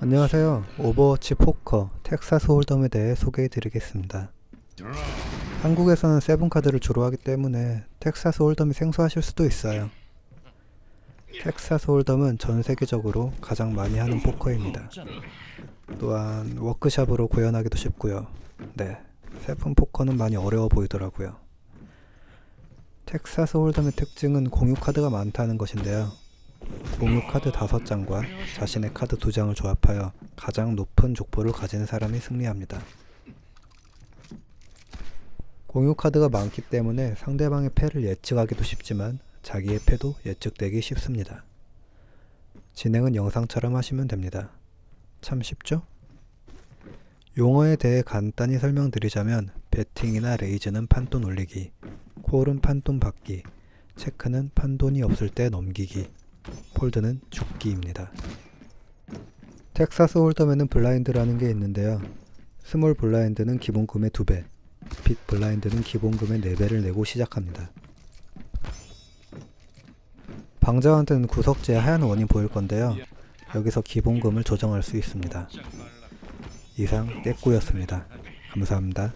안녕하세요. 오버워치 포커 텍사스 홀덤에 대해 소개해 드리겠습니다. 한국에서는 세븐카드를 주로 하기 때문에 텍사스 홀덤이 생소하실 수도 있어요. 텍사스 홀덤은 전 세계적으로 가장 많이 하는 포커입니다. 또한 워크샵으로 구현하기도 쉽고요. 네, 세븐 포커는 많이 어려워 보이더라고요. 텍사스 홀덤의 특징은 공유 카드가 많다는 것인데요. 공유 카드 5장과 자신의 카드 2장을 조합하여 가장 높은 족보를 가진 사람이 승리합니다. 공유 카드가 많기 때문에 상대방의 패를 예측하기도 쉽지만 자기의 패도 예측되기 쉽습니다. 진행은 영상처럼 하시면 됩니다. 참 쉽죠? 용어에 대해 간단히 설명드리자면 배팅이나 레이즈는 판돈 올리기, 콜은 판돈 받기, 체크는 판돈이 없을 때 넘기기, 폴드는 죽기입니다. 텍사스 홀덤에는 블라인드라는 게 있는데요. 스몰 블라인드는 기본금의 2배, 빅 블라인드는 기본금의 4배를 내고 시작합니다. 방자한테는 구석지에 하얀 원이 보일 건데요. 여기서 기본금을 조정할 수 있습니다. 이상 떼꾸였습니다. 감사합니다.